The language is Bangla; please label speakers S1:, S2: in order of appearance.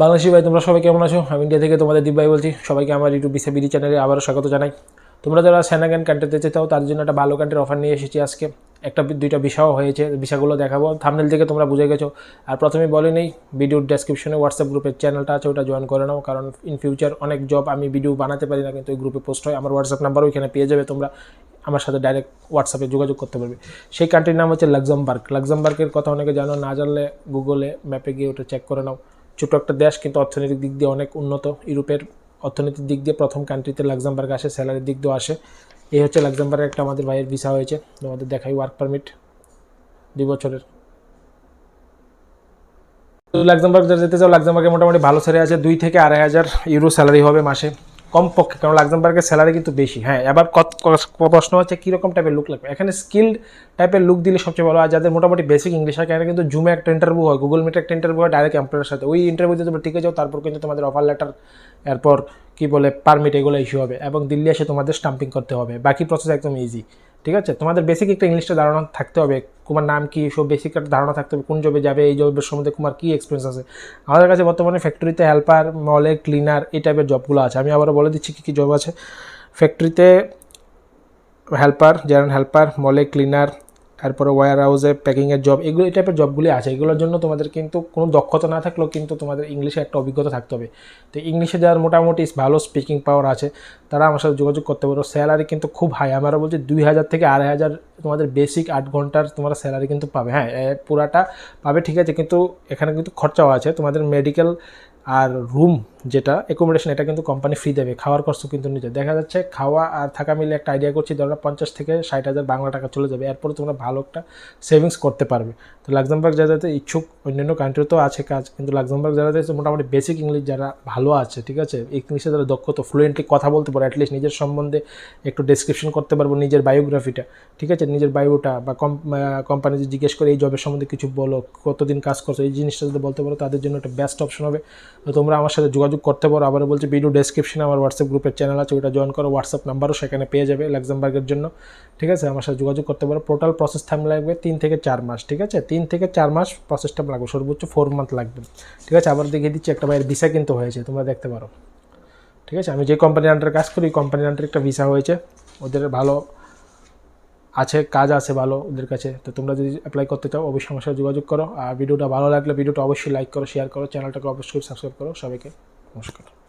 S1: বাংলাদেশি ভাই, তোমরা সবাই কেমন আছো? আমি ইন্ডিয়া থেকে তোমাদের দীপ ভাই বলছি। সবাইকে আমার ইউটিউব বিসা বিডি চ্যানেলে আবারও স্বাগত জানাই। তোমরা যারা স্যানাগান কান্ট্রিতে যেতে চাও তার জন্য একটা ভালো কান্ট্রির অফার নিয়ে এসেছি আজকে। একটা দুইটা বিষয়ও হয়েছে বিষয়গুলো দেখাবো। থামনেল থেকে তোমরা বুঝে গেছো। আর প্রথমে বলে নেই ভিডিওর ডেসক্রিপশনে হোয়াটসঅ্যাপ গ্রুপের চ্যানেলটা আছে, ওটা জয়েন করে নাও। কারণ ইন ফিউচার অনেক জব আমি ভিডিও বানাতে পারি না, কিন্তু ওই গ্রুপে পোস্ট হয়। আমার হোয়াটসঅ্যাপ নাম্বারও ওইখানে পেয়ে যাবে, তোমরা আমার সাথে ডাইরেক্ট হোয়াটসঅ্যাপে যোগাযোগ করতে পারবে। সেই কান্ট্রির নাম হচ্ছে লাক্সামবার্গ লাক্সামবার্গের কথা অনেকে জানো, না জানলে গুগলে ম্যাপে গিয়ে ওটা চেক করে নাও। ছোটো একটা দেশ, কিন্তু অর্থনৈতিক দিক দিয়ে অনেক উন্নত। ইউরোপের অর্থনৈতিক দিক দিয়ে প্রথম কান্ট্রিতে লাক্সামবার্গ আসে স্যালারির দিক দিয়েও আসে। এই হচ্ছে লাক্সামবার্গের একটা আমাদের ভাইয়ের ভিসা হয়েছে। আমাদের দেখাই ওয়ার্ক পারমিট দুই বছরের। লাক্সামবার্গ যেতে চাও লাক্সামবার্গে মোটামুটি ভালো স্যালারি আছে। দুই থেকে আড়াই হাজার ইউরো স্যালারি হবে মাসে। কম পক্ষে কারণ লাক্সামবার্গের স্যালারি কিন্তু বেশি। হ্যাঁ এবার প্রশ্ন হচ্ছে, কীরকম টাইপের লুক লাগবে? এখানে স্কিল্ড টাইপের লুক দিলে সবচেয়ে ভালো আর যাদের মোটামুটি বেসিক ইংলিশ হয় এখানে কিন্তু জুমে একটা ইন্টারভিউ হয় গুগল মিটে একটা ইন্টারভিউ হয় ডাইরেক্ট এমপ্লয়ের সাথে। ওই ইন্টারভিউতে তোমরা টিকে যাও, তারপর কিন্তু তোমাদের অফার লেটার এরপর কী বলে পারমিট এগুলো ইস্যু হবে, এবং দিল্লি এসে তোমাদের স্টাম্পিং করতে হবে। বাকি প্রসেস একদম ইজি ঠিক আছে? তোমাদের বেসিক একটা ইংলিশটা ধারণা থাকতে হবে। কুমার নাম কি, সব বেসিক একটা ধারণা থাকতে হবে। কোন জবে যাবে, এই জবের সম্বন্ধে কুমার কী এক্সপিরিয়েন্স আছে? আমাদের কাছে বর্তমানে ফ্যাক্টরিতে হেল্পার মলে ক্লিনার এই টাইপের জবগুলো আছে। আমি আবারও বলে দিচ্ছি কী কী জব আছে। ফ্যাক্টরিতে হেল্পার জেনারেল হেল্পার মলে ক্লিনার তারপরে ওয়ার হাউসে প্যাকিংয়ের জব এগুলো, এই টাইপের জবগুলি আছে। এগুলোর জন্য তোমাদের কিন্তু কোনো দক্ষতা না থাকলেও কিন্তু তোমাদের ইংলিশে একটা অভিজ্ঞতা থাকতে হবে। তো ইংলিশে যার মোটামুটি ভালো স্পিকিং পাওয়ার আছে, তারা আমার সাথে যোগাযোগ করতে পারো। স্যালারি কিন্তু খুব হাই আমরা বলছি দুই হাজার থেকে আড়াই হাজার তোমাদের বেসিক আট ঘণ্টার তোমরা স্যালারি কিন্তু পাবে। হ্যাঁ পুরাটা পাবে, ঠিক আছে। কিন্তু এখানে কিন্তু খরচাও আছে। তোমাদের মেডিকেল আর রুম যেটা অ্যাকোমোডেশন এটা কিন্তু কোম্পানি ফ্রি দেবে। খাওয়ার খরচ কিন্তু নিজে দেখা যাচ্ছে খাওয়া আর থাকা মিলে একটা আইডিয়া করছি, ধরো পঞ্চাশ থেকে ষাট হাজার বাংলা টাকা চলে যাবে। এরপরে তোমরা ভালো একটা সেভিংস করতে পারবে। তো লাক্সামবার্গ যারা ইচ্ছুক, অন্যান্য কান্ট্রিতেও আছে কাজ, কিন্তু লাক্সামবার্গ যারা মোটামুটি বেসিক ইংলিশ যারা ভালো আছে, ঠিক আছে? ইংলিশে যারা দক্ষ, তো ফ্লুয়েন্টলি কথা বলতে পারো অ্যাটলিস্ট নিজের সম্বন্ধে একটু ডেসক্রিপশন করতে পারব, নিজের বায়োগ্রাফিটা ঠিক আছে? নিজের বায়োটা বা কোম্পানি যে জিজ্ঞেস করে এই জবের সম্বন্ধে কিছু বলো, কতদিন কাজ করছ, এই জিনিসটা যদি বলতে পারো, তাদের জন্য একটা বেস্ট অপশন হবে। তো তোমরা আমার সাথে যোগাযোগ করতে পারো। আবার বলছি, ভিডিও ডেসক্রিপশনে আমার হোয়াটসঅ্যাপ গ্রুপের চ্যানেল আছে, ওইটা জয়েন করো। হোয়াটসঅ্যাপ নাম্বারও সেখানে পেয়ে যাবে লাক্সামবার্গের জন্য। ঠিক আছে? আমার সাথে যোগাযোগ করতে পারো। টোটাল প্রসেস টাইম লাগবে তিন থেকে চার মাস। ঠিক আছে? তিন থেকে চার মাস প্রসেস টাইম লাগবে। সর্বোচ্চ ফোর মান্থ লাগবে। ঠিক আছে? আবার দেখিয়ে দিচ্ছি, একটা ভাইয়ের ভিসা কিন্তু হয়েছে, তোমরা দেখতে পারো। ঠিক আছে? আমি যে কোম্পানির আন্ডারে কাজ করি কোম্পানির আন্ডারে একটা ভিসা হয়েছে। ওদের ভালো আছে, কাজ আছে ভালো ওদের কাছে। তো তোমরা যদি অ্যাপ্লাই করতে চাও, অবশ্যই আমার সাথে যোগাযোগ করো। আর ভিডিওটা ভালো লাগলে, ভিডিওটা অবশ্যই লাইক করো শেয়ার করো চ্যানেলটাকে অবশ্যই সাবস্ক্রাইব করো সবাইকে। Мушка.